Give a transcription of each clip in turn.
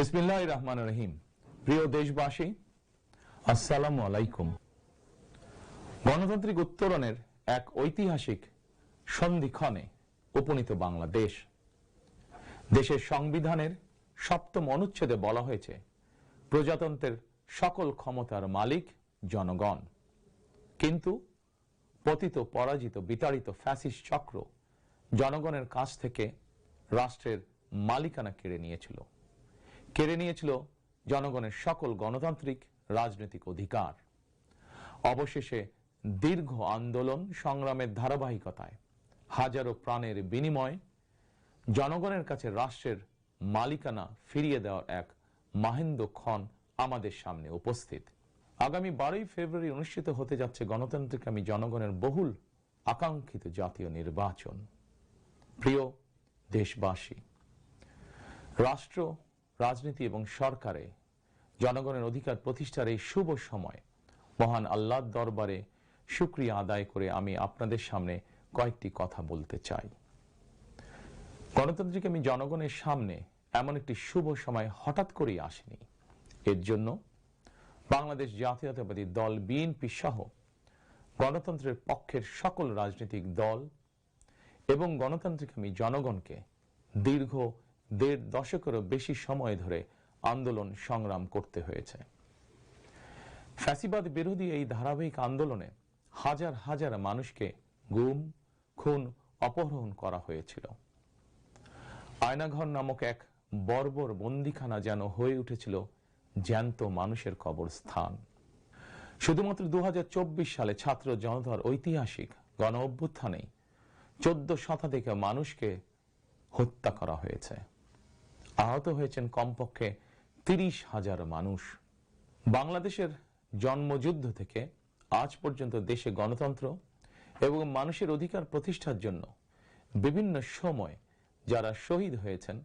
বিসমিল্লাহ রহমান রহিম প্রিয় দেশবাসী, আসসালামু আলাইকুম। গণতান্ত্রিক উত্তরণের এক ঐতিহাসিক সন্ধিক্ষণে উপনীত বাংলাদেশ। দেশের সংবিধানের সপ্তম অনুচ্ছেদে বলা হয়েছে, প্রজাতন্ত্রের সকল ক্ষমতার মালিক জনগণ। কিন্তু পতিত, পরাজিত, বিতাড়িত ফ্যাসিস্ট চক্র জনগণের কাছ থেকে রাষ্ট্রের মালিকানা কেড়ে নিয়েছিল। কেড়ে নিয়েছিল জনগণের সকল গণতান্ত্রিক রাজনৈতিক অধিকার। অবশেষে দীর্ঘ আন্দোলন সংগ্রামের ধারাবাহিকতায় হাজারো প্রাণের বিনিময় জনগণের কাছে রাষ্ট্রের মালিকানা ফিরিয়ে দেওয়ার এক মাহেন্দ্র ক্ষণ আমাদের সামনে উপস্থিত। আগামী বারোই ফেব্রুয়ারি অনুষ্ঠিত হতে যাচ্ছে গণতান্ত্রিকামী জনগণের বহুল আকাঙ্ক্ষিত জাতীয় নির্বাচন। প্রিয় দেশবাসী, রাষ্ট্র রাজনীতি এবং সরকারে জনগণের অধিকার প্রতিষ্ঠার এই শুভ সময়। মহান আল্লাহর দরবারে সুক্রিয়া আদায় করে আমি আপনাদের সামনে কয়েকটি কথা বলতে চাই। গণতান্ত্রিক আমি জনগণের সামনে এমন একটি শুভ সময় হঠাৎ করেই আসেনি। এর জন্য বাংলাদেশ জাতীয়তাবাদী দল, বিএনপি সহ গণতন্ত্রের পক্ষের সকল রাজনৈতিক দল এবং গণতান্ত্রিক আমি জনগণকে দীর্ঘ দেড় দশকেরও বেশি সময় ধরে আন্দোলন সংগ্রাম করতে হয়েছে। ফ্যাসিবাদ বিরোধী এই ধারাবাহিক আন্দোলনে হাজার হাজার মানুষকে গুম, খুন, অপহরণ করা হয়েছিল। আয়নাঘর নামক এক বর্বর বন্দিখানা যেন হয়ে উঠেছিল জ্যান্ত মানুষের কবরস্থান। শুধুমাত্র দু হাজার চব্বিশ সালে ছাত্র জনতার ঐতিহাসিক গণ অভ্যুত্থানেই চোদ্দ শতাধিক মানুষকে হত্যা করা হয়েছে। আহত হয়েছেন কমপক্ষে তিরিশ হাজার মানুষ। বাংলাদেশের জন্মযুদ্ধ থেকে আজ পর্যন্ত দেশে গণতন্ত্র এবং মানুষের অধিকার প্রতিষ্ঠার জন্য বিভিন্ন সময় যারা শহীদ হয়েছেন,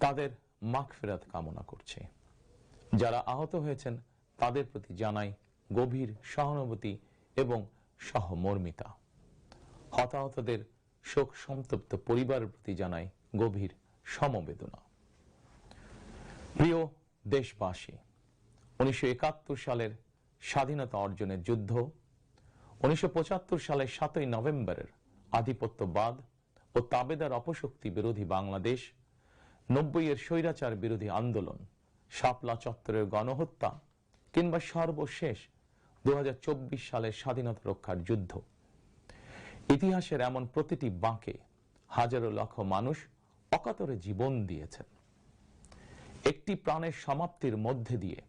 তাদের মাগফিরাত কামনা করছে। যারা আহত হয়েছেন, তাদের প্রতি জানাই গভীর সহানুভূতি এবং সহমর্মিতা। হতাহতদের শোক সন্তপ্ত পরিবারের প্রতি জানাই গভীর সমবেদনা। প্রিয় দেশবাসী, উনিশশো একাত্তর সালের স্বাধীনতা অর্জনের যুদ্ধ, উনিশশো সালের সাতই নভেম্বরের আধিপত্যবাদ ও তাবেদার অপশক্তি বিরোধী বাংলাদেশ নব্বই এর স্বৈরাচার বিরোধী আন্দোলন, শাপলা চত্বরের গণহত্যা কিংবা সর্বশেষ দু হাজার চব্বিশ সালের স্বাধীনতা রক্ষার যুদ্ধ। ইতিহাসের এমন প্রতিটি বাঁকে হাজারো লক্ষ মানুষ অকাতরে জীবন দিয়েছেন। একটি প্রাণের সমাপ্তির মধ্যে দিয়ে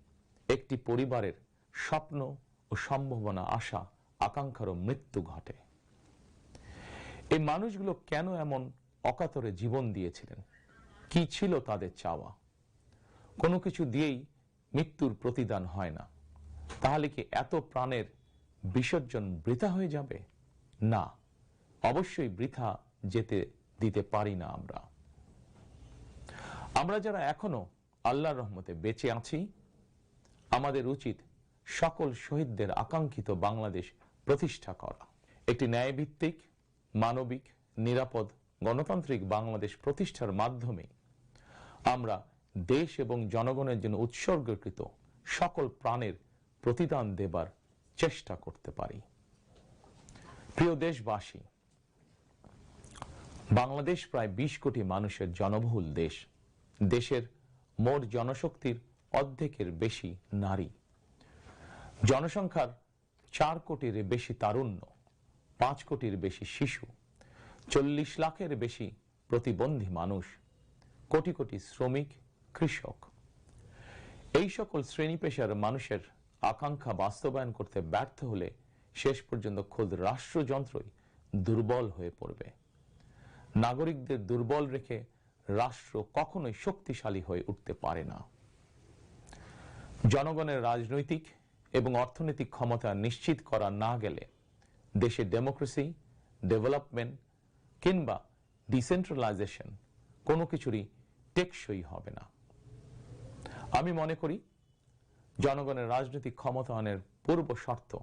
একটি পরিবারের স্বপ্ন ও সম্ভাবনা, আশা, আকাঙ্ক্ষারও মৃত্যু ঘটে। এই মানুষগুলো কেন এমন অকাতরে জীবন দিয়েছিলেন? কি ছিল তাদের চাওয়া? কোনো কিছু দিয়েই মৃত্যুর প্রতিদান হয় না। তাহলে কি এত প্রাণের বিসর্জন বৃথা হয়ে যাবে? না, অবশ্যই বৃথা যেতে দিতে পারি না আমরা। আমরা যারা এখনও আল্লাহর রহমতে বেঁচে আছি। আমাদের উচিত সকল শহীদদের আকাঙ্ক্ষিত বাংলাদেশ প্রতিষ্ঠা করা। একটি ন্যায়ভিত্তিক, মানবিক, নিরাপদ, গণতান্ত্রিক বাংলাদেশ প্রতিষ্ঠার মাধ্যমে আমরা দেশ এবং জনগণের জন্য উৎসর্গকৃত সকল প্রাণের প্রতিদান দেবার চেষ্টা করতে পারি। প্রিয় দেশবাসী, বাংলাদেশ প্রায় ২০ কোটি মানুষের জনবহুল দেশ। দেশের মোট জনশক্তির অর্ধেকের বেশি নারী। জনসংখ্যার চার কোটির বেশি তারুণ্য, পাঁচ কোটির বেশি শিশু, চল্লিশ লাখের বেশি প্রতিবন্ধী মানুষ, কোটি কোটি শ্রমিক, কৃষক। এই সকল শ্রেণি পেশার মানুষের আকাঙ্ক্ষা বাস্তবায়ন করতে ব্যর্থ হলে শেষ পর্যন্ত খোদ রাষ্ট্রযন্ত্রই দুর্বল হয়ে পড়বে। নাগরিকদের দুর্বল রেখে রাষ্ট্র কখনোই শক্তিশালী হয়ে উঠতে পারে না। জনগণের রাজনৈতিক এবং অর্থনৈতিক ক্ষমতা নিশ্চিত করা না গেলে দেশে ডেমোক্রেসি, ডেভেলপমেন্ট কিংবা ডিসেন্ট্রালাইজেশন কোনো কিছুরই টেকসই হবে না। আমি মনে করি জনগণের রাজনৈতিক ক্ষমতায়নের পূর্ব শর্ত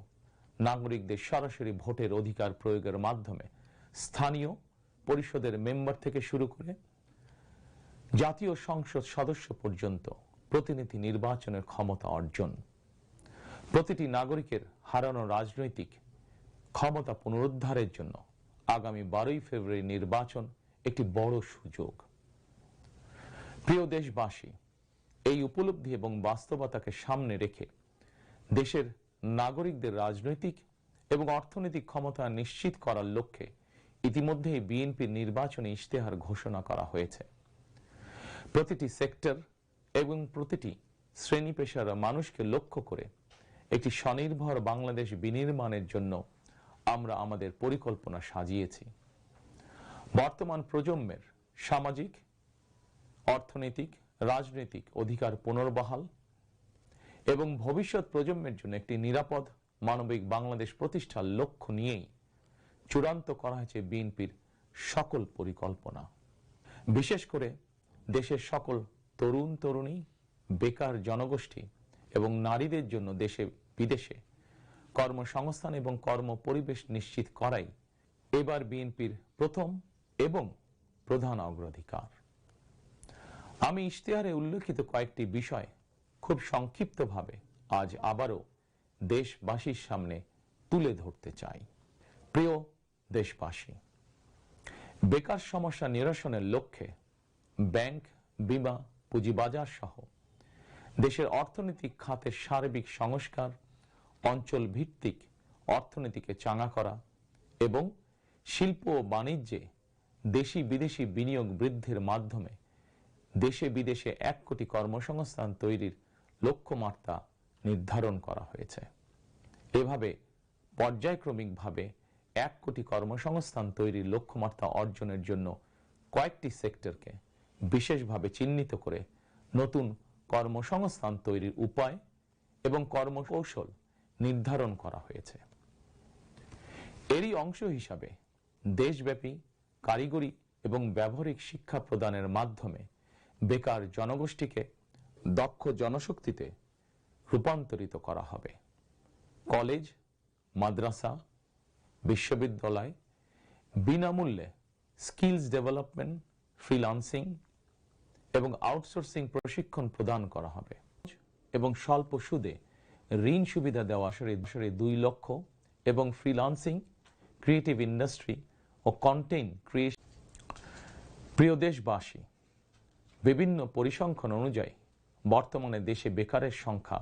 নাগরিকদের সরাসরি ভোটের অধিকার প্রয়োগের মাধ্যমে স্থানীয় পরিষদের মেম্বার থেকে শুরু করে জাতীয় সংসদ সদস্য পর্যন্ত প্রতিনিধি নির্বাচনের ক্ষমতা অর্জন। প্রতিটি নাগরিকের হারানো রাজনৈতিক ক্ষমতা পুনরুদ্ধারের জন্য আগামী বারোই ফেব্রুয়ারি নির্বাচন একটি বড় সুযোগ। প্রিয় দেশবাসী, এই উপলব্ধি এবং বাস্তবতাকে সামনে রেখে দেশের নাগরিকদের রাজনৈতিক এবং অর্থনৈতিক ক্ষমতা নিশ্চিত করার লক্ষ্যে ইতিমধ্যেই বিএনপির নির্বাচনী ইশতেহার ঘোষণা করা হয়েছে। প্রতিটি সেক্টর এবং প্রতিটি শ্রেণি পেশার মানুষকে লক্ষ্য করে একটি স্বনির্ভর বাংলাদেশ বিনির্মাণের জন্য আমরা আমাদের পরিকল্পনা সাজিয়েছি। বর্তমান প্রজন্মের সামাজিক, অর্থনৈতিক, রাজনৈতিক অধিকার পুনর্বহাল এবং ভবিষ্যৎ প্রজন্মের জন্য একটি নিরাপদ মানবিক বাংলাদেশ প্রতিষ্ঠার লক্ষ্য নিয়েই চূড়ান্ত করা হয়েছে বিএনপির সকল পরিকল্পনা। বিশেষ করে দেশের সকল তরুণ তরুণী, বেকার জনগোষ্ঠী এবং নারীদের জন্য দেশে বিদেশে কর্মসংস্থান এবং কর্ম পরিবেশ নিশ্চিত করাই এবার বিএনপির প্রথম এবং প্রধান অগ্রাধিকার। আমি ইশতেহারে উল্লেখিত কয়েকটি বিষয় খুব সংক্ষিপ্তভাবে আজ আবারও দেশবাসীর সামনে তুলে ধরতে চাই। প্রিয় দেশবাসী, বেকার সমস্যা নিরসনের লক্ষ্যে ব্যাংক, বিমা, পুঁজিবাজার সহ দেশের অর্থনৈতিক খাতের সার্বিক সংস্কার অঞ্চল ভিত্তিক অর্থনীতিকে চাঙা করা এবং শিল্প ও বাণিজ্যে দেশি বিদেশি বিনিয়োগ বৃদ্ধির মাধ্যমে দেশে বিদেশে এক কোটি কর্মসংস্থান তৈরির লক্ষ্যমাত্রা নির্ধারণ করা হয়েছে। এভাবে পর্যায়ক্রমিকভাবে এক কোটি কর্মসংস্থান তৈরির লক্ষ্যমাত্রা অর্জনের জন্য কয়েকটি সেক্টরকে বিশেষভাবে চিহ্নিত করে নতুন কর্মসংস্থান তৈরির উপায় এবং কর্মকৌশল নির্ধারণ করা হয়েছে। এরই অংশ হিসাবে দেশব্যাপী কারিগরি এবং ব্যবহারিক শিক্ষা প্রদানের মাধ্যমে বেকার জনগোষ্ঠীকে দক্ষ জনশক্তিতে রূপান্তরিত করা হবে। কলেজ, মাদ্রাসা, বিশ্ববিদ্যালয় বিনামূল্যে স্কিলস ডেভেলপমেন্ট ফ্রিলান্সিং এবং আউটসোর্সিং প্রশিক্ষণ প্রদান করা হবে। এবং স্বল্প সুদে ঋণ সুবিধা দেওয়া আসরে দুই লক্ষ এবং ফ্রিলান্সিং ক্রিয়েটিভ ইন্ডাস্ট্রি ও কন্টেন্ট ক্রিয়েশন প্রিয় দেশবাসী, বিভিন্ন পরিসংখ্যান অনুযায়ী বর্তমানে দেশে বেকারের সংখ্যা